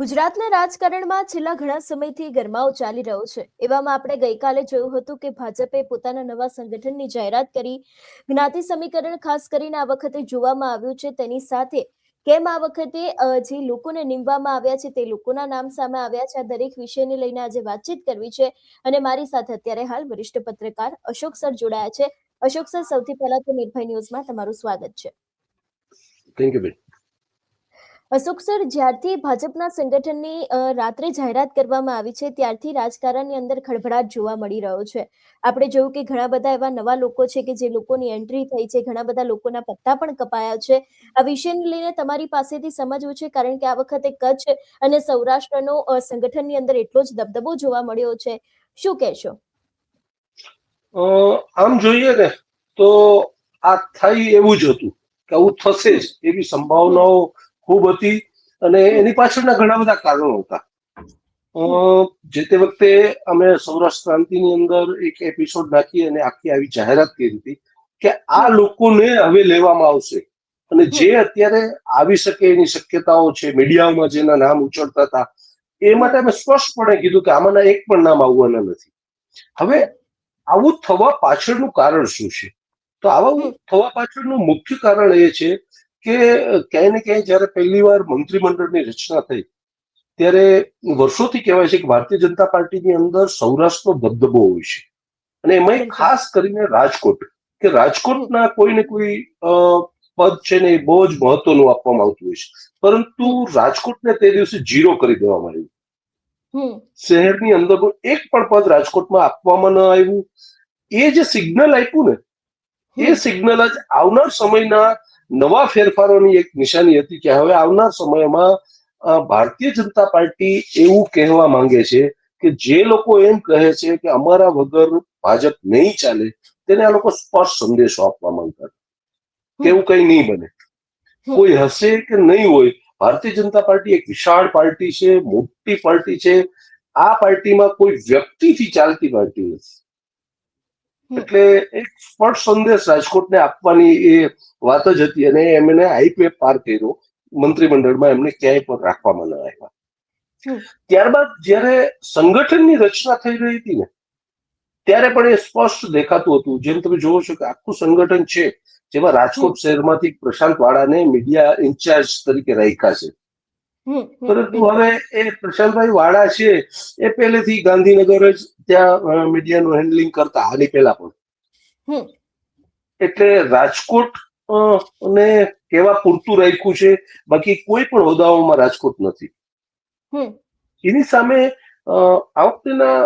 ગુજરાતના રાજકારણમાં છેલ્લા ઘણા સમયથી ગરમાવો ચાલી રહ્યો છે. એવામાં આપણે ગઈકાલે જોયું હતું કે ભાજપે પોતાના નવા સંગઠનની જાહેરાત કરી. જ્ઞાતિ સમીકરણ ખાસ કરીને આ વખતે જોવામાં આવ્યું છે. તેની સાથે કેમ આ વખતે જે લોકોને નીમવામાં આવ્યા છે તે લોકોના નામ સામે આવ્યા છે. આ દરેક વિષયને લઈને આજે વાતચીત કરવી છે. અને મારી સાથે અત્યારે હાલ વરિષ્ઠ પત્રકાર અશોક સર જોડાયા છે. અશોક સર, સૌથી પહેલા તો નિર્ભય ન્યૂઝમાં તમારું સ્વાગત છે. થેન્ક યુ અશોક સર, જ્યારથી ભાજપના સંગઠનની રાત્રે જાહેરાત કરવામાં આવી છે, ત્યારથી રાજકારણની અંદર ખળભળાટ જોવા મળી રહ્યો છે. આપણે જોયું કે ઘણા બધા એવા નવા લોકો છે કે જે લોકોની એન્ટ્રી થઈ છે, ઘણા બધા લોકોના પત્તા પણ કપાયા છે. આ વિષયને લઈને તમારી પાસેથી સમજવું છે, કારણ કે આ વખતે કચ્છ અને સૌરાષ્ટ્રનો સંગઠનની અંદર એટલો જ દબદબો જોવા મળ્યો છે. શું કહેશો? આમ જોઈએ ને, તો આ થઈ એવું જ હતું કે આવું થશે જ એવી સંભાવનાઓ ખૂબ હતી અને એની પાછળના ઘણા બધા કારણો હતા. જે તે વખતે અમે સૌરાષ્ટ્ર ક્રાંતિની અંદર એક એપિસોડ નાખી અને આખી આવી જાહેરાત કરી હતી કે આ લોકોને હવે લેવામાં આવશે. અને જે અત્યારે આવી શકે એની શક્યતાઓ છે મીડિયામાં જેના નામ ઉછળતા હતા એ માટે અમે સ્પષ્ટપણે કીધું કે આમાંના એક પણ નામ આવવાના નથી. હવે આવું થવા પાછળનું કારણ શું છે? તો આવું થવા પાછળનું મુખ્ય કારણ એ છે કે ક્યાંય ને ક્યાંય જ્યારે પહેલી વાર મંત્રીમંડળની રચના થઈ ત્યારે વર્ષોથી કહેવાય છે કે ભારતીય જનતા પાર્ટીની અંદર સૌરાષ્ટ્રનો દબદબો હોય છે. અને એમાં ખાસ કરીને રાજકોટ કે રાજકોટના કોઈ ને કોઈ પદ છે ને એ બહુ જ મહત્વનું આપવામાં આવતું હોય છે. પરંતુ રાજકોટને તે દિવસે જીરો કરી દેવામાં આવ્યું. હમ. શહેરની અંદરનું એક પણ પદ રાજકોટમાં આપવામાં ન આવ્યું. એ જે સિગ્નલ આપ્યું ને એ સિગ્નલ જ આવનાર સમયના નવા ફેરફારોની એક નિશાની હતી કે હવે આવનાર સમયમાં ભારતીય જનતા પાર્ટી એવું કહેવા માંગે છે કે જે લોકો એમ કહે છે કે અમારા વગર ભાજપ નહીં ચાલે, તેને આ લોકો સ્પષ્ટ સંદેશો આપવા માંગતા કે એવું કઈ નહીં બને. કોઈ હશે કે નહીં હોય, ભારતીય જનતા પાર્ટી એક વિશાળ પાર્ટી છે, મોટી પાર્ટી છે. આ પાર્ટીમાં કોઈ વ્યક્તિથી ચાલતી પાર્ટી નથી. એટલે એક સ્પષ્ટ સંદેશ રાજકોટને આપવાની એ વાત જ હતી અને એમને આઈપીએફ પાર કર્યો. મંત્રીમંડળમાં એમને ક્યાંય પણ રાખવામાં ન આવ્યા. ત્યારબાદ જ્યારે સંગઠનની રચના થઈ રહી હતી ને ત્યારે પણ એ સ્પષ્ટ દેખાતું હતું. જેમ તમે જોવો છો કે આખું સંગઠન છે જેમાં રાજકોટ શહેરમાંથી પ્રશાંત વાળાને મીડિયા ઇન્ચાર્જ તરીકે રાખ્યા છે. પરંતુ હવે એ પ્રશાંતભાઈ વાળા છે એ પહેલેથી ગાંધીનગર જ ત્યાં મીડિયાનું હેન્ડલિંગ કરતા આની પહેલા પણ. એટલે રાજકોટ ને કેવા પૂરતું રાખ્યું છે બાકી કોઈ પણ હોદ્દાઓમાં રાજકોટ નથી. એની સામે આ વખતેના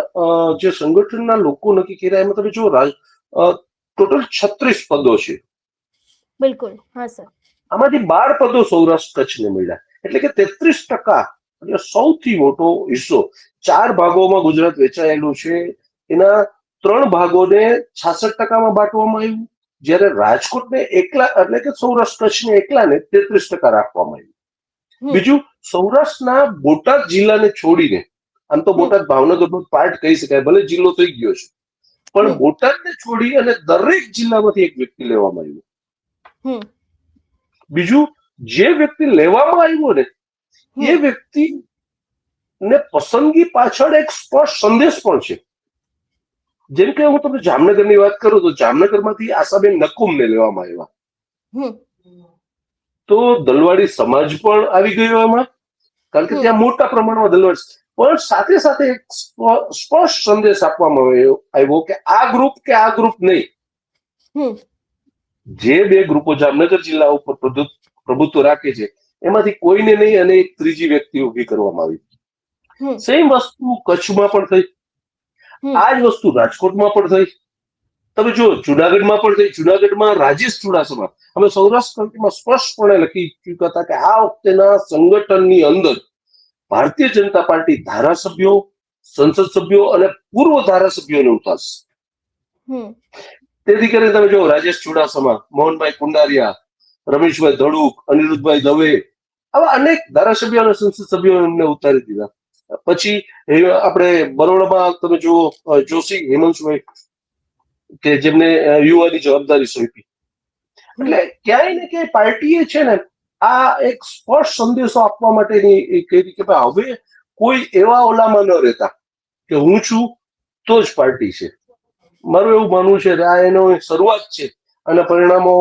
જે સંગઠનના લોકો નક્કી કર્યા એમાં તમે જો ટોટલ છત્રીસ પદો છે. બિલકુલ હા સર. આમાંથી બાર પદો સૌરાષ્ટ્ર કચ્છને મળ્યા. એટલે કે તેત્રીસ ટકા એટલે સૌથી મોટો હિસ્સો ચાર ભાગોમાં ગુજરાત વેચાયેલું છે. એના ત્રણ ભાગોને છાસઠ ટકામાં બાંટવામાં આવ્યું. જ્યારે રાજકોટને એકલા એટલે કે સૌરાષ્ટ્ર કચ્છને એકલાને તેત્રીસ ટકા રાખવામાં આવ્યું. બીજું સૌરાષ્ટ્રના બોટાદ જિલ્લાને છોડીને આમ તો બોટાદ ભાવનગરનો પાર્ટ કહી શકાય ભલે જિલ્લો થઈ ગયો છે. પણ. બોટાદને છોડી અને દરેક જિલ્લામાંથી એક વ્યક્તિ લેવામાં આવ્યું. બીજું જે વ્યક્તિ લેવામાં આવ્યો ને એ વ્યક્તિ ને પસંદગી પાછળ એક સ્પષ્ટ સંદેશ પણ છે. જેમ કે હું તમને જામનગરની વાત કરું તો જામનગરમાંથી આશાબેન નકુમને લેવામાં આવ્યા. તો દલવાડી સમાજ પણ આવી ગયો એમાં કારણ કે ત્યાં મોટા પ્રમાણમાં દલવાડી પણ સાથે સાથે એક સ્પષ્ટ સંદેશ આપવામાં આવ્યો કે આ ગ્રુપ કે આ ગ્રુપ નહીં. જે બે ગ્રુપો જામનગર જિલ્લા ઉપર પ્રભુત્વ રાખે છે. એમાંથી કોઈને નહીં અને એક ત્રીજી વ્યક્તિ ઊભી કરવામાં આવી. સેમ વસ્તુ કચ્છમાં પણ થઈ. આ જ વસ્તુ રાજકોટમાં પણ થઈ. તમે જો જુનાગઢમાં પણ થઈ. જુનાગઢમાં રાજેશ ચુડાસમા. અમે સૌરાષ્ટ્ર ક્રાંતિમાં સ્પષ્ટપણે લખી ચૂક્યા હતા કે આ વખતેના સંગઠનની અંદર ભારતીય જનતા પાર્ટી ધારાસભ્યો સંસદ સભ્યો અને પૂર્વ ધારાસભ્યોને ઉતારશે. તેથી કરીને તમે જો રાજેશ ચુડાસમા મોહનભાઈ કુંડારિયા રમેશભાઈ ધડુક, અનિરુદ્ધભાઈ દવે, આવા અનેક ધારાસભ્યો અને સંસદ સભ્યો એમને ઉતારી દીધા. પછી આપણે બરોડામાં તમે જુઓ જોશી હેમંતભાઈ કે જેમને યુવાની જવાબદારી સોંપી. એટલે ક્યાંય ને ક્યાંય પાર્ટીએ છે ને, આ એક સ્પષ્ટ સંદેશો આપવા માટેની કરી કે ભાઈ હવે કોઈ એવા ઓલામાં ન રહેતા કે હું છું તો જ પાર્ટી છે. મારું એવું માનવું છે આ એનો શરૂઆત છે અને પરિણામો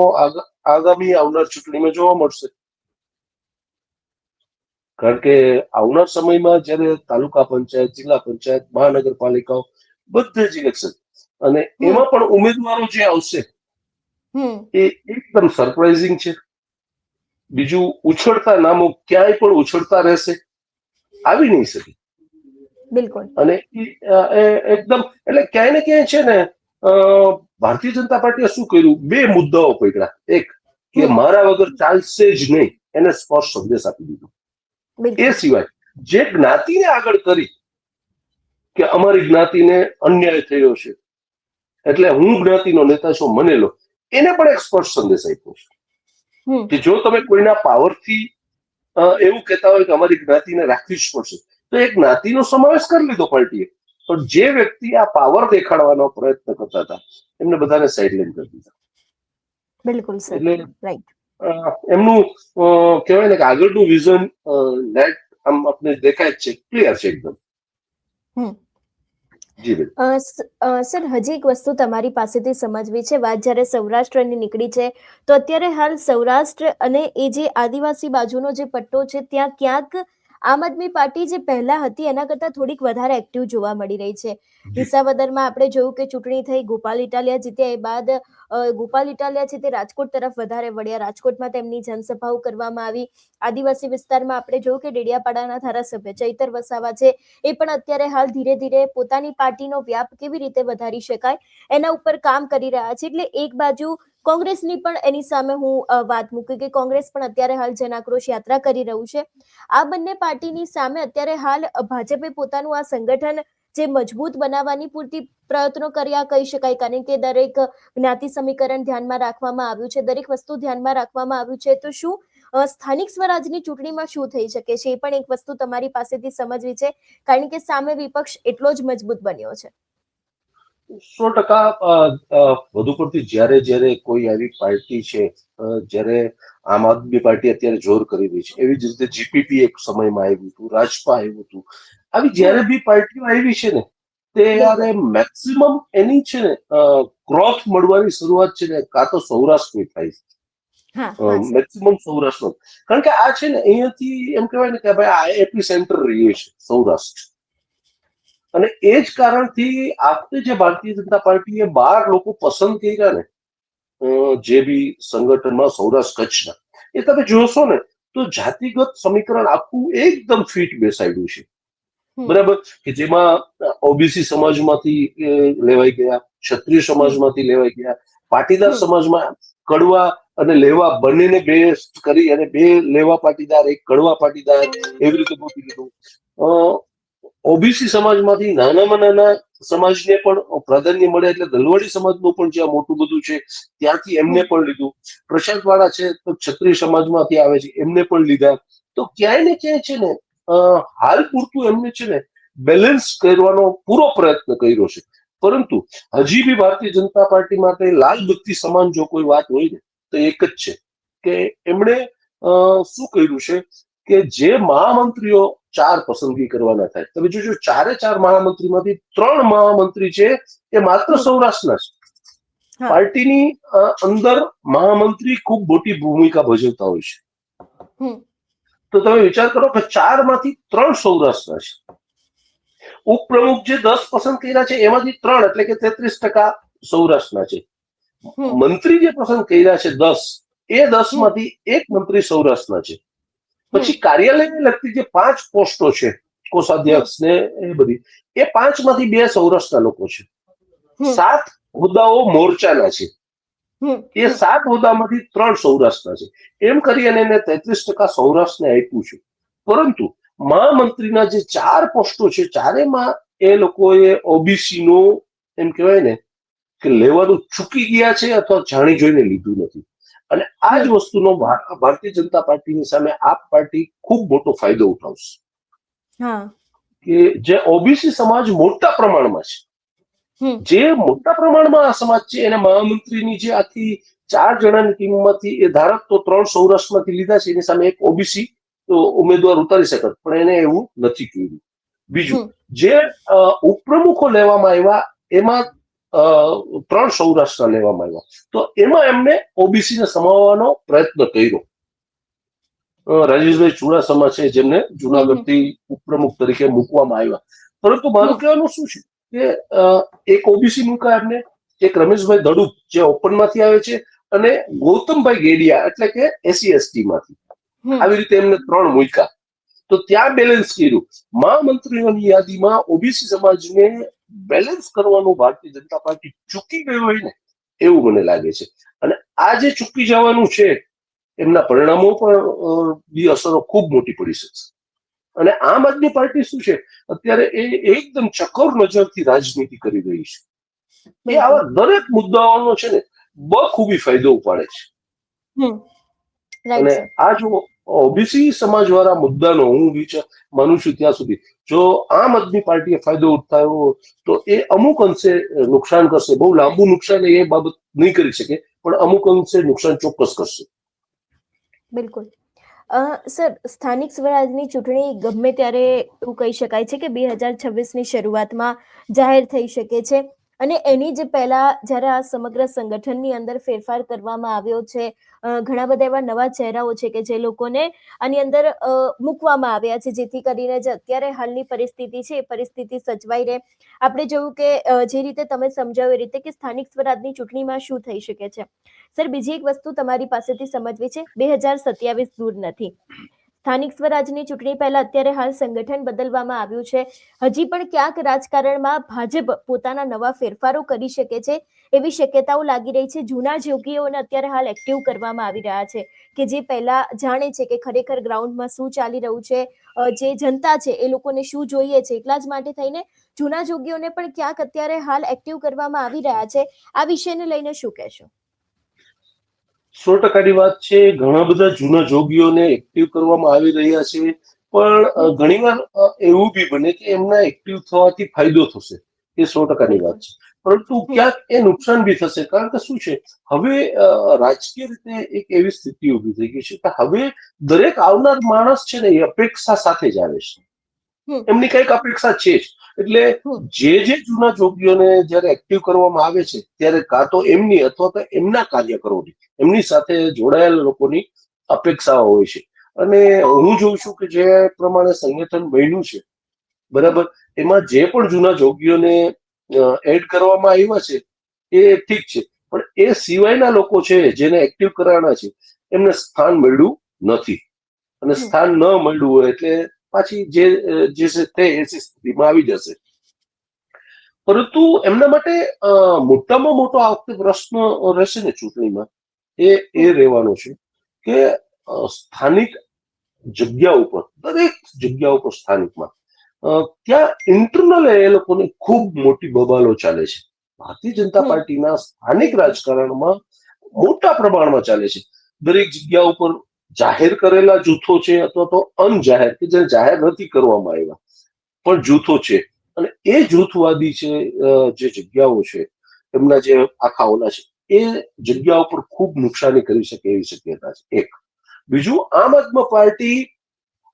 આગામી આવનાર ચૂંટણીમાં જોવા મળશે. કારણ કે આવનાર સમયમાં જ્યારે તાલુકા પંચાયત જિલ્લા પંચાયત મહાનગરપાલિકાઓ બધે જ ઇલેક્શન અને એમાં પણ ઉમેદવારો જે આવશે એ એકદમ સરપ્રાઇઝિંગ છે. બીજું ઉછળતા નામો ક્યાંય પણ ઉછળતા રહેશે આવી નહીં શકે. બિલકુલ. અને એકદમ એટલે ક્યાંય ને ક્યાંય છે ને ભારતીય જનતા પાર્ટીએ શું કર્યું? બે મુદ્દાઓ પકડ્યા. એક કે મારા વગર ચાલશે જ નહીં. એને સ્પષ્ટ સંદેશ આપી દીધો. એ સિવાય જે જ્ઞાતિને આગળ કરી કે અમારી જ્ઞાતિને અન્યાય થયો છે એટલે હું જ્ઞાતિનો નેતા છું મને લો એને પણ એક સ્પષ્ટ સંદેશ આપ્યો છે. કે જો તમે કોઈના પાવરથી એવું કહેતા હોય કે અમારી જ્ઞાતિને રાખવી જ પડશે તો એક જ્ઞાતિનો સમાવેશ કરી લીધો પાર્ટીએ. પણ જે વ્યક્તિ આ પાવર દેખાડવાનો પ્રયત્ન કરતા હતા એમને બધાને સાઇડલાઈન કરી દીધા. બિલકુલ સર એટલે રાઈટ એમનું કહેવાય ને કે આગળનું વિઝન નેટ આમ આપણે દેખાય છે ક્લિયર છે એકદમ. હમ. સર હજી એક વસ્તુ તમારી પાસેથી સમજવી છે. વાત જ્યારે સૌરાષ્ટ્રની નીકળી છે તો અત્યારે હાલ સૌરાષ્ટ્ર અને એ જે આદિવાસી બાજુનો જે પટ્ટો છે ત્યાં ક્યાંક આમ આદમી પાર્ટી જે પહેલા હતી એના કરતાં થોડીક વધારે એક્ટિવ જોવા મળી રહી છે. વિસાવદરમાં આપણે જોયું કે ચૂંટણી થઈ ગોપાલ ઇટાલિયા જીત્યા એ બાદ ગોપાલ ઇટાલિયા છે તે રાજકોટ તરફ વધારે વળ્યા. રાજકોટમાં તેમની જનસભાઓ કરવામાં આવી. આદિવાસી વિસ્તારમાં આપણે જોયું કે ડેડિયાપાડાના ધારાસભ્ય ચૈતર વસાવા છે. એ પણ અત્યારે હાલ ધીરે ધીરે પોતાની પાર્ટીનો વ્યાપ કેવી રીતે વધારી શકાય એના ઉપર કામ કરી રહ્યા છે. એટલે એક બાજુ કોંગ્રેસની પણ એની સામે હું વાત મૂકી કે કોંગ્રેસ પણ અત્યારે હાલ જનાક્રોશ યાત્રા કરી રહ્યું છે. આ બંને પાર્ટીની સામે અત્યારે હાલ ભાજપે પોતાનું આ સંગઠન જે મજબૂત બનાવવાની પૂરતી પ્રયત્નો કર્યા કહી શકાય. કારણ કે દરેક જ્ઞાતિ સમીકરણ ધ્યાનમાં રાખવામાં આવ્યું છે, દરેક વસ્તુ ધ્યાનમાં રાખવામાં આવ્યું છે. તો શું સ્થાનિક સ્વરાજની ચૂંટણીમાં શું થઈ શકે છે? એ પણ એક વસ્તુ તમારી પાસેથી સમજવી છે. કારણ કે સામે વિપક્ષ એટલો જ મજબૂત બન્યો છે. સો ટકા વધુ પડતી જ્યારે જ્યારે કોઈ આવી પાર્ટી છે જ્યારે આમ આદમી પાર્ટી અત્યારે જોર કરી રહી છે. એવી જ રીતે જીપીપી એક સમયમાં આવ્યું હતું, રાજપા આવ્યું હતું. આવી જ્યારે બી પાર્ટીઓ આવી છે ને ત્યારે મેક્સિમમ એની છે ને ગ્રોથ મળવાની શરૂઆત છે ને કાં તો સૌરાષ્ટ્રની થાય છે. મેક્સિમમ સૌરાષ્ટ્ર કારણ કે આ છે ને અહીંયાથી એમ કહેવાય ને કે ભાઈ આ એપી સેન્ટર રહીએ છે સૌરાષ્ટ્ર. અને એ જ કારણથી આપણે જે ભારતીય જનતા પાર્ટીએ બાર લોકો પસંદ કર્યા ને જે બી સંગઠનમાં સૌરાષ્ટ્ર કચ્છના એ તમે જોશો ને તો જાતિગત સમીકરણ આખું એકદમ ફિટ બેસાડ્યું છે. બરાબર? કે જેમાં ઓબીસી સમાજમાંથી લેવાઈ ગયા ક્ષત્રિય સમાજમાંથી લેવાઈ ગયા પાટીદાર સમાજમાં કડવા અને લેવા બંનેને બે કરી અને બે લેવા પાટીદાર એક કડવા પાટીદાર એવી રીતે ગોતી લીધું. ઓબીસી સમાજમાંથી નાનામાં નાના સમાજને પણ પ્રાધાન્ય મળે એટલે દલવાડી સમાજનું પણ જ્યાં મોટું બધું છે ત્યાંથી એમને પણ લીધું. પ્રશાંત વાળા છે તો ક્ષત્રિય સમાજમાંથી આવે છે એમને પણ લીધા. તો ક્યાંય ને ક્યાંય છે ને હાલ પૂરતું એમને છે ને બેલેન્સ કરવાનો પૂરો પ્રયત્ન કર્યો છે. પરંતુ હજી બી ભારતીય જનતા પાર્ટી માટે લાલ બત્તી સમાન જો કોઈ વાત હોય ને તો એક જ છે કે એમણે શું કર્યું છે કે જે મહામંત્રીઓ ચાર પસંદગી કરવાના થાય. તમે જોજો ચારે ચાર મહામંત્રીમાંથી ત્રણ મહામંત્રી છે એ માત્ર સૌરાષ્ટ્રના છે પાર્ટીની અંદર મહામંત્રી ખૂબ મોટી ભૂમિકા ભજવતા હોય છે. તો તમે વિચાર કરો કે ચારમાંથી ત્રણ સૌરાષ્ટ્રના છે. ઉપપ્રમુખ જે દસ પસંદ કર્યા છે એમાંથી ત્રણ એટલે કે તેત્રીસ ટકા સૌરાષ્ટ્રના છે. મંત્રી જે પસંદ કર્યા છે દસ એ દસમાંથી એક મંત્રી સૌરાષ્ટ્રના છે. પછી કાર્યાલયને લગતી જે પાંચ પોસ્ટો છે કોષાધ્યક્ષ ને એ બધી એ પાંચમાંથી બે સૌરાષ્ટ્રના લોકો છે. સાત હોદ્દાઓ મોરચાના છે. એ સાત હોદ્દામાંથી ત્રણ સૌરાષ્ટ્રના છે. એમ કરી અને એને તેત્રીસ ટકા સૌરાષ્ટ્રને આપ્યું છે. પરંતુ મહામંત્રીના જે ચાર પોસ્ટો છે ચારેમાં એ લોકોએ ઓબીસી નું એમ કહેવાય ને કે લેવાનું ચૂકી ગયા છે અથવા જાણી જોઈને લીધું નથી. અને આ જ વસ્તુનો ભારતીય જનતા પાર્ટીની સામે આપ પાર્ટી ખૂબ મોટો ફાયદો ઉઠાવશે. કે જે ઓબીસી સમાજ મોટા પ્રમાણમાં છે જે મોટા પ્રમાણમાં આ સમાજ છે એને મહામંત્રીની જે આખી ચાર જણાની ટીમમાંથી એ ધારક તો ત્રણ સૌરાષ્ટ્રમાંથી લીધા છે એની સામે એક ઓબીસી ઉમેદવાર ઉતારી શકત પણ એને એવું નથી કર્યું. બીજું જે ઉપપ્રમુખો લેવામાં આવ્યા એમાં ત્રણ સૌરાષ્ટ્ર લેવામાં આવ્યા. તો એમાં એમને ઓબીસી ને સમાવવાનો પ્રયત્ન કર્યો. રાજેશભાઈ ચુડાસમા છે જેમને જુનાગઢથી ઉપપ્રમુખ તરીકે મૂકવામાં આવ્યા. પરંતુ મારું કહેવાનું શું છે? કે એક ઓબીસી મૂકા એમને એક રમેશભાઈ દડુપ જે ઓપનમાંથી આવે છે અને ગૌતમભાઈ ગેડિયા એટલે કે એસી એસટી માંથી. આવી રીતે એમને ત્રણ મૂક્યા. તો ત્યાં બેલેન્સ કર્યું. મહામંત્રીઓની યાદીમાં ઓબીસી સમાજને બેલેન્સ કરવાનું ભારતીય જનતા પાર્ટી ચૂકી ગયું હોય ને એવું મને લાગે છે. અને આ જે ચૂકી જવાનું છે એમના પરિણામો પણ બી અસરો ખૂબ મોટી પડી શકશે અને આમ આદમી પાર્ટી શું છે? અત્યારે એ એકદમ ચકોર નજરથી રાજનીતિ કરી રહી છે. એ આવા દરેક મુદ્દાઓનો છે ને બખૂબી ફાયદો ઉપાડે છે. અને આ જો ઓબીસી સમાજવાળા મુદ્દાનો હું વિચાર માનું છું ત્યાં સુધી જો આમ આદમી પાર્ટીએ ફાયદો ઉઠાવ્યો તો એ અમુક અંશે નુકસાન કરશે. બહુ લાંબુ નુકસાન એ બાબત નહીં કરી શકે પણ અમુક અંશે નુકસાન ચોક્કસ કરશે. બિલકુલ. સર, સ્થાનિક સ્વરાજની ચૂંટણી ગમે ત્યારે એવું કહી શકાય છે કે બે હજાર છવ્વીસની શરૂઆતમાં જાહેર થઈ શકે છે. અને એની જ પહેલા જ્યારે આ સમગ્ર સંગઠનની અંદર ફેરફાર કરવામાં આવ્યો છે ઘણા બધા એવા નવા ચહેરાઓ છે કે જે લોકોને આની અંદર મૂકવામાં આવ્યા છે, જેથી કરીને જે અત્યારે હાલની પરિસ્થિતિ છે, એ પરિસ્થિતિ સચવાઈ રહે. આપણે જોયું કે જે રીતે તમે સમજાવ્યું એ રીતે કે સ્થાનિક સ્વરાજની ચૂંટણીમાં શું થઈ શકે છે. સર, બીજી એક વસ્તુ તમારી પાસેથી સમજવી છે, બે હજાર સત્યાવીસ દૂર નથી. સ્થાનિક સ્વરાજની ચૂંટણી પહેલા અત્યારે હાલ સંગઠન બદલવામાં આવ્યું છે. હજી પણ ક્યાંક રાજકારણમાં ભાજપ પોતાના નવા ફેરફારો કરી શકે છે એવી શક્યતાઓ લાગી રહી છે. જૂના જોગીઓને અત્યારે હાલ એક્ટિવ કરવામાં આવી રહ્યા છે કે જે પહેલા જાણે છે કે ખરેખર ગ્રાઉન્ડમાં શું ચાલી રહ્યું છે જે જનતા છે એ લોકોને શું જોઈએ છે એટલા જ માટે થઈને જૂના જોગીઓને પણ ક્યાંક અત્યારે હાલ એક્ટિવ કરવામાં આવી રહ્યા છે. આ વિષયને લઈને શું કહેશો? સો ટકાની વાત છે ઘણા બધા જૂના જોગીઓને એક્ટિવ કરવામાં આવી રહ્યા છે પણ ઘણીવાર એવું બી બને કે એમના એક્ટિવ થવાથી ફાયદો થશે એ સો ટકાની વાત છે. પરંતુ. ક્યાંક એ નુકસાન બી થશે કારણ કે શું છે હવે રાજકીય રીતે એક એવી સ્થિતિ ઊભી થઈ ગઈ છે કે હવે દરેક આવનાર માણસ છે ને એ અપેક્ષા સાથે જ આવે છે. એમની કંઈક અપેક્ષા છે જ. એટલે જે જે જૂના જોગીઓને જ્યારે એક્ટિવ કરવામાં આવે છે ત્યારે કાં તો એમની અથવા તો એમના કાર્યકરોની એમની સાથે જોડાયેલા લોકોની અપેક્ષાઓ હોય છે. અને હું જોઉં છું કે જે પ્રમાણે સંગઠન બન્યું છે બરાબર એમાં જે પણ જૂના જોગીઓને એડ કરવામાં આવ્યા છે એ ઠીક છે. પણ એ સિવાયના લોકો છે જેને એક્ટિવ કરવાના છે એમને સ્થાન મળ્યું નથી. અને સ્થાન ન મળ્યું હોય એટલે પાછી જે જે તે એસી સ્થિતિમાં આવી જશે. પરંતુ એમના માટે મોટામાં મોટો આ વખતે પ્રશ્ન રહેશે ને ચૂંટણીમાં એ એ રહેવાનો છે કે સ્થાનિક જગ્યા ઉપર દરેક જગ્યા ઉપર સ્થાનિકમાં ત્યાં ઇન્ટરનલ એ લોકોની ખૂબ મોટી બબાલો ચાલે છે. ભારતીય જનતા પાર્ટીના સ્થાનિક રાજકારણમાં મોટા પ્રમાણમાં ચાલે છે. દરેક જગ્યા ઉપર જાહેર કરેલા જૂથો છે અથવા તો અનજાહેર કે જે જાહેર નથી કરવામાં આવ્યા પણ જૂથો છે. અને એ જૂથવાદી છે જે જગ્યાઓ છે એમના જે આખા ઓલા છે એ જગ્યા ઉપર ખૂબ નુકસાની કરી શકે એવી શક્યતા છે. એક. બીજું આમ આદમી પાર્ટી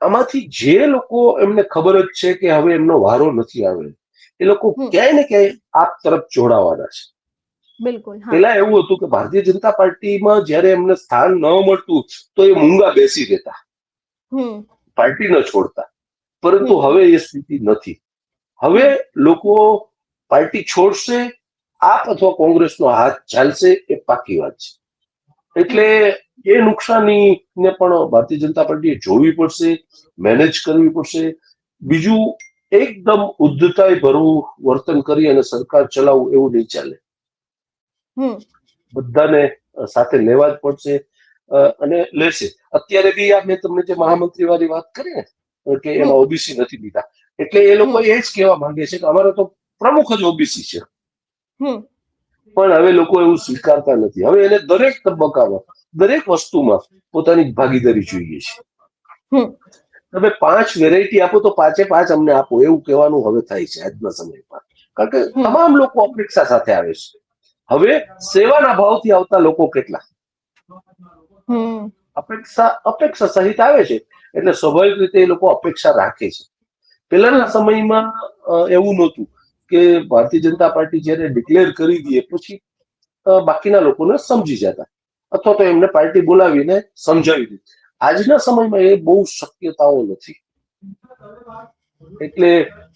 આમાંથી જે લોકો એમને ખબર જ છે કે હવે એમનો વારો નથી આવે એ લોકો ક્યાંય ને ક્યાંય આપ તરફ જોડાવાના છે. બિલકુલ પેલા એવું હતું કે ભારતીય જનતા પાર્ટીમાં જયારે એમને સ્થાન ન મળતું તો એ મૂંગા બેસી દેતા પાર્ટી ન છોડતા. પરંતુ હવે એ સ્થિતિ નથી. હવે લોકો પાર્ટી છોડશે આપ અથવા કોંગ્રેસનો હાથ ચાલશે એ પાકી વાત છે. એટલે એ નુકસાની ને પણ ભારતીય જનતા પાર્ટીએ જોવી પડશે મેનેજ કરવી પડશે. બીજું એકદમ ઉદ્ધતાય ભરવું વર્તન કરી અને સરકાર ચલાવવું એવું નહીં ચાલે. બધાને સાથે લેવા જ પડશે અને લેશે. અત્યારે બી આ મેં તમને જે મહામંત્રી વાળી વાત કરી ને કે એમાં ઓબીસી નથી દીધા એટલે એ લોકો એ જ કહેવા માંગે છે કે અમારો તો પ્રમુખ જ ઓબીસી છે. પણ હવે લોકો એવું સ્વીકારતા નથી. હવે એને દરેક તબક્કામાં દરેક વસ્તુમાં પોતાની ભાગીદારી જોઈએ છે. હમ. તમે પાંચ વેરાયટી આપો તો પાંચે પાંચ અમને આપો. એવું કહેવાનું હવે થાય છે આજના સમયમાં. કારણ કે તમામ લોકો અપેક્ષા સાથે આવે છે. હવે સેવાના ભાવથી આવતા લોકો કેટલા? હમ. અપેક્ષા અપેક્ષા સહિત આવે છે. એટલે સ્વાભાવિક રીતે એ લોકો અપેક્ષા રાખે છે. પહેલાના સમયમાં એવું નહોતું કે ભારતીય જનતા પાર્ટી જ્યારે ડિક્લેર કરી દે પછી બાકીના લોકોને સમજી જતા. અથવા તો એમને પાર્ટી બોલાવીને સમજાવી દે. આજના સમયમાં એ બહુ શક્યતાઓ નથી. એટલે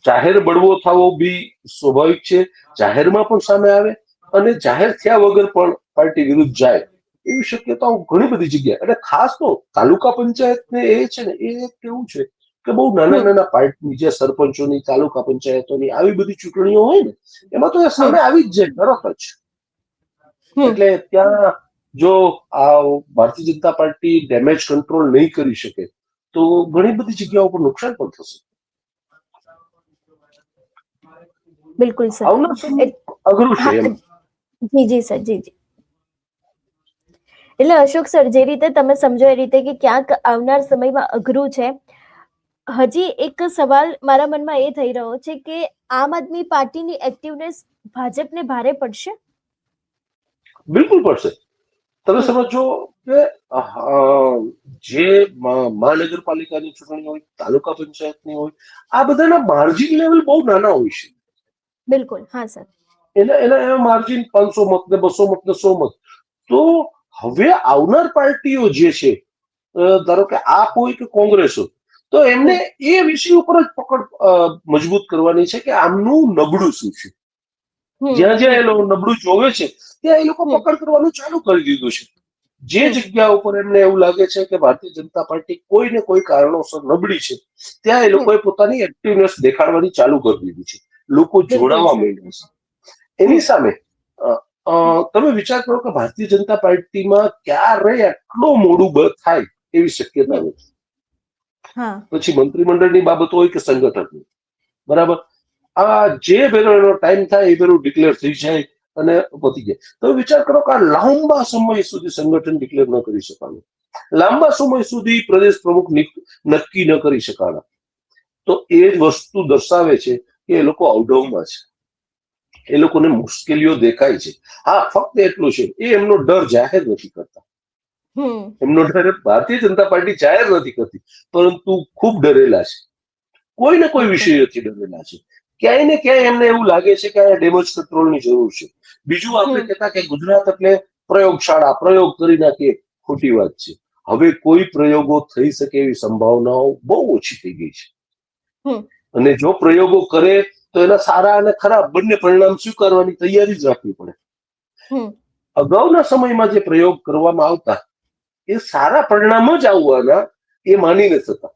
જાહેર બળવો થવો બી સ્વાભાવિક છે. જાહેરમાં પણ સામે આવે અને જાહેર થયા વગર પણ પાર્ટી વિરુદ્ધ જાય. એવી શક્યતાઓ ઘણી બધી જગ્યાએ. અને ખાસ તો તાલુકા પંચાયત ને એ છે ને એ કેવું છે કે બહુ નાના નાના પાર્ટી જે સરપંચોની તાલુકા પંચાયતોની આવી બધી ચૂંટણીઓ હોય ને એમાં તો એ સામે આવી જ જાય તરત જ. એટલે ત્યાં જો આ Bharatiya Janata party damage control નહીં કરી શકે તો ઘણી બધી જગ્યાઓ પર નુકસાન પણ થશે. બિલકુલ સર. અઘરું છે એમ. જી જી સર જી જી. એટલે અશોક સર જે રીતે તમે સમજો એ રીતે કે ક્યાંક આવનાર સમયમાં અઘરું છે. હજી એક સવાલ મારા મનમાં એ થઈ રહ્યો છે કે આમ આદમી પાર્ટીની એક્ટિવનેસ ભાજપને ભારે પડશે? બિલકુલ પડશે. તમે સમજો કે જે મહાનગરપાલિકાની ચૂંટણી હોય તાલુકા પંચાયતની હોય આ બધાના માર્જિન લેવલ બહુ નાના હોય છે. બિલકુલ હા સર. એના એના એના માર્જિન પાંચસો મત ને બસો મત ને સો મત. તો હવે આવનાર પાર્ટીઓ જે છે ધારો કે આપ હોય કે કોંગ્રેસ હોય તો એમને એ વિષય ઉપર જ પકડ મજબૂત કરવાની છે કે આમનું નબળું શું છે. જ્યાં જ્યાં એ લોકો નબળું જોવે છે ત્યાં એ લોકો. પકડ કરવાનું ચાલુ કરી દીધું છે. જે જગ્યા ઉપર એમને એવું લાગે છે કે ભારતીય જનતા પાર્ટી કોઈ ને કોઈ કારણોસર નબળી છે ત્યાં એ લોકોએ પોતાની એક્ટિવનેસ દેખાડવાની ચાલુ કરી દીધી છે. લોકો જોડાવા. માંડ્યા છે. એની સામે તમે વિચાર કરો કે ભારતીય જનતા પાર્ટીમાં ક્યારે આટલો મોડું બ- થાય એવી શક્યતા નથી પછી મંત્રીમંડળની બાબત હોય કે સંગઠનની. બરાબર? આ જે ભેરો એનો ટાઈમ થાય એ ભેરું ડિક્લેર થઈ જાય અને પતી જાય. તમે વિચાર કરો કે આ લાંબા સમય સુધી સંગઠન ડિક્લેર ન કરી શકાનું લાંબા સમય સુધી પ્રદેશ પ્રમુખ નક્કી ન કરી શકાના તો એ જ વસ્તુ દર્શાવે છે કે એ લોકો અવઢવમાં છે. એ લોકોને મુશ્કેલીઓ દેખાય છે. હા ફક્ત એટલું છે એ એમનો ડર જાહેર નથી કરતા. એમનો ડર ભારતીય જનતા પાર્ટી જાહેર નથી કરતી પરંતુ ખૂબ ડરેલા છે. કોઈ ને કોઈ વિષયોથી ડરેલા છે. ક્યાંય ને ક્યાંય એમને એવું લાગે છે કે આ ડેમેજ કંટ્રોલની જરૂર છે. બીજું આપણે કહેતા કે ગુજરાત એટલે પ્રયોગશાળા પ્રયોગ કરી નાખીએ ખોટી વાત છે. હવે કોઈ પ્રયોગો થઈ શકે એવી સંભાવનાઓ બહુ ઓછી થઈ ગઈ છે. હમ. અને જો પ્રયોગો કરે તો એના સારા અને ખરાબ બંને પરિણામ સ્વીકારવાની તૈયારી જ રાખવી પડે. અગાઉના સમયમાં જે પ્રયોગ કરવામાં આવતા એ સારા પરિણામ જ આવવાના એ માનીને થતા.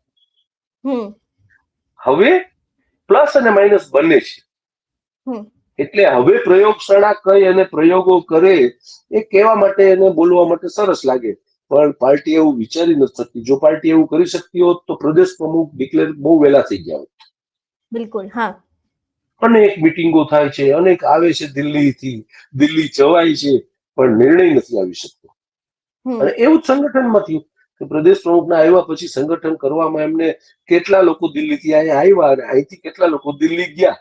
હવે પ્લસ અને માઇનસ બંને છે. એટલે હવે પ્રયોગશાળા કઈ અને પ્રયોગો કરે એ કહેવા માટે એને બોલવા માટે સરસ લાગે. પણ પાર્ટી એવું વિચારી નથી શકતી. જો પાર્ટી એવું કરી શકતી હોત તો પ્રદેશ પ્રમુખ ડિક્લેર બહુ વહેલા થઈ ગયા હોત. બિલકુલ હા. અનેક મિટિંગો થાય છે અનેક આવે છે દિલ્હીથી દિલ્હી જવાય છે પણ નિર્ણય નથી આવી શકતો. અને એવું જ સંગઠનમાં થયું કે પ્રદેશ પ્રમુખના આવ્યા પછી સંગઠન કરવામાં એમને કેટલા લોકો દિલ્હીથી અહીંયા આવ્યા અને અહીંથી કેટલા લોકો દિલ્હી ગયા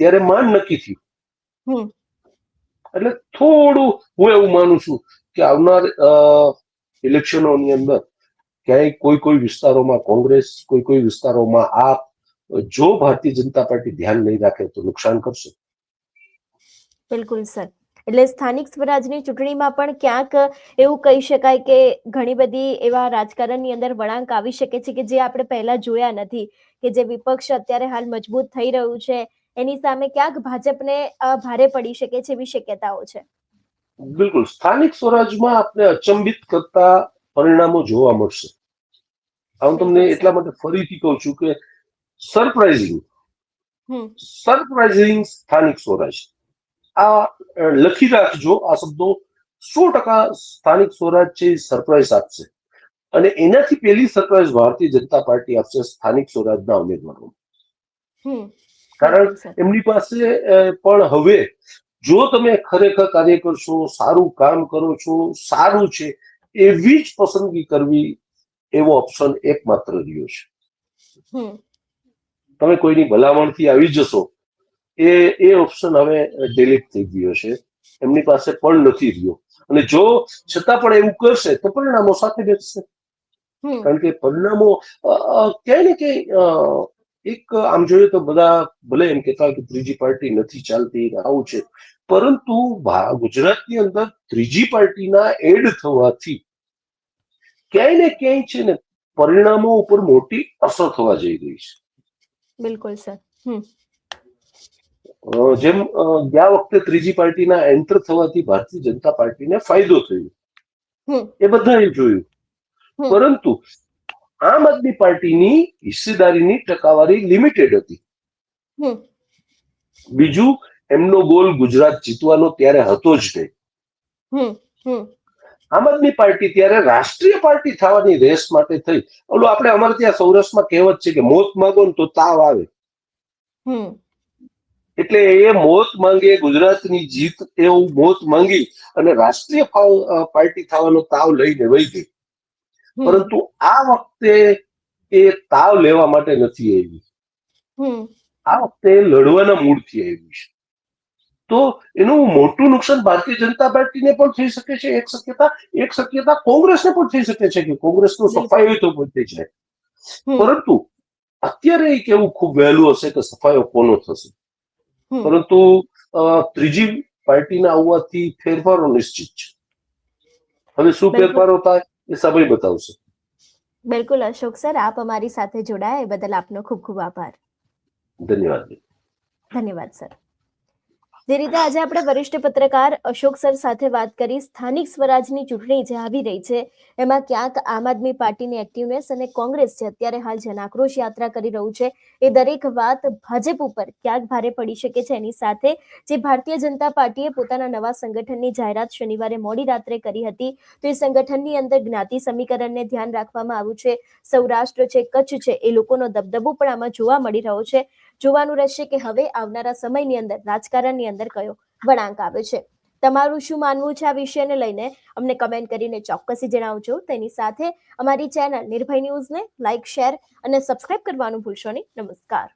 ત્યારે માન નક્કી થયું. એટલે થોડું હું એવું માનું છું કે આવનાર ઇલેક્શનોની અંદર ક્યાંય કોઈ કોઈ વિસ્તારોમાં કોંગ્રેસ કોઈ કોઈ વિસ્તારોમાં આપ જો ભારતીય જનતા પાર્ટી ધ્યાન નહીં રાખે તો નુકસાન કરશે. બિલકુલ સર. એટલે સ્થાનિક સ્વરાજની ચૂંટણીમાં પણ ક્યાંક એવું કહી શકાય કે ઘણી બધી એવા રાજકારણની અંદર વળાંક આવી શકે છે કે જે આપણે પહેલા જોયા નથી કે જે વિપક્ષ અત્યારે હાલ મજબૂત થઈ રહ્યું છે. એની સામે ક્યાંક ભાજપને ભારે પડી શકે છે એવી શક્યતાઓ છે. બિલકુલ. સ્થાનિક સ્વરાજમાં આપણે અચંબિત કરતા પરિણામો જોવા મળશે. હું તમને એટલા માટે ફરીથી કહું છું કે સરપ્રાઇઝિંગ સરપ્રાઇઝિંગ સ્થાનિક સ્વરાજ આ લખી રાખજો. આ શબ્દો સો ટકા સ્થાનિક સ્વરાજ છે એ સરપ્રાઇઝ આપશે. અને એનાથી પહેલી સરપ્રાઇઝ ભારતીય જનતા પાર્ટી આપશે સ્થાનિક સ્વરાજના ઉમેદવારો હમ. કારણ એમની પાસે પણ હવે જો તમે ખરેખર કાર્ય કરશો સારું કામ કરો છો સારું છે એવી જ પસંદગી કરવી એવો ઓપ્શન એકમાત્ર રહ્યો છે. હમ. તમે કોઈની ભલામણથી આવી જશો એ એ ઓપ્શન હવે ડિલીટ થઈ ગયો છે. એમની પાસે પણ નથી રહ્યો. અને જો છતાં પણ એવું કરશે તો પરિણામો સાથે બેસશે. કારણ કે પરિણામો ક્યાંય ને ક્યાંય એક આમ જોઈએ તો બધા ભલે એમ કહેતા હોય કે ત્રીજી પાર્ટી નથી ચાલતી આવું છે. પરંતુ ગુજરાતની અંદર ત્રીજી પાર્ટીના એડ થવાથી ક્યાંય ને ક્યાંય છે ને પરિણામો ઉપર મોટી અસર થવા જઈ રહી છે. બિલકુલ સર. જેમ ગયા વખતે ત્રીજી પાર્ટીના એન્ટર થવાથી ભારતીય જનતા પાર્ટીને ફાયદો થયો. એ બધાએ જોયું. પરંતુ આમ આદમી પાર્ટીની હિસ્સેદારીની ટકાવારી લિમિટેડ હતી. બીજું એમનો ગોલ ગુજરાત જીતવાનો ત્યારે હતો જ નહીં. આમ આદમી પાર્ટી ત્યારે રાષ્ટ્રીય પાર્ટી થવાની રેસ માટે થઈ. ઓલું આપણે અમારે ત્યાં સૌરાષ્ટ્રમાં કહેવત છે કે મોત માગો ને તો તાવ આવે. એટલે એ મોત માંગે ગુજરાતની જીત એવું મોત માંગી અને રાષ્ટ્રીય પાર્ટી થવાનો તાવ લઈને વહી ગઈ. પરંતુ આ વખતે એ તાવ લેવા માટે નથી આવી. આ વખતે લડવાના મૂળથી આવી છે. તો એનું મોટું નુકસાન ભારતીય જનતા પાર્ટીને પણ થઈ શકે છે એક શક્યતા એક શક્યતા કોંગ્રેસને પણ થઈ શકે છે કે કોંગ્રેસનું. સફાઈ તો પણ થઈ જાય. પરંતુ અત્યારે એ કેવું ખૂબ વહેલું હશે કે સફાયો કોનો થશે? પરંતુ ત્રીજી પાર્ટીના આવવાથી ફેરફારો નિશ્ચિત છે. હવે શું ફેરફારો થાય એ સમય બતાવશે. બિલકુલ અશોક સર આપ અમારી સાથે જોડાયા. એ બદલ આપનો ખૂબ ખૂબ આભાર. ધન્યવાદ. ધન્યવાદ સર. જે રીતે આજે આપણે વરિષ્ઠ પત્રકાર અશોક સર સાથે વાત કરી, સ્થાનિક સ્વરાજની ચૂંટણી જે આવી રહી છે, એમાં ક્યાંક આમ આદમી પાર્ટીની એક્ટિવનેસ અને કોંગ્રેસ જે અત્યારે હાલ જનાક્રોશ યાત્રા કરી રહ્યું છે, એ દરેક વાત ભાજપ ઉપર ક્યાંક ભારે પડી શકે છે. એની સાથે જે ભારતીય જનતા પાર્ટીએ પોતાના નવા સંગઠનની જાહેરાત શનિવારે મોડી રાત્રે કરી હતી, તો એ સંગઠનની અંદર જ્ઞાતિ સમીકરણને ધ્યાન રાખવામાં આવ્યું છે. સૌરાષ્ટ્ર છે, કચ્છ છે, એ લોકોનો દબદબો પણ આમાં જોવા મળી રહ્યો છે. જોવાનું રહેશે કે હવે આવનારા સમયની અંદર, રાજકારણની અંદર કયો વળાંક આવે છે. તમારું શું માનવું છે આ વિષયને લઈને? અમને કમેન્ટ કરીને ચોક્કસી જણાવજો. તેની સાથે અમારી ચેનલ નિર્ભય ન્યૂઝને લાઇક શેર અને સબસ્ક્રાઇબ કરવાનું ભૂલશો નહીં. નમસ્કાર.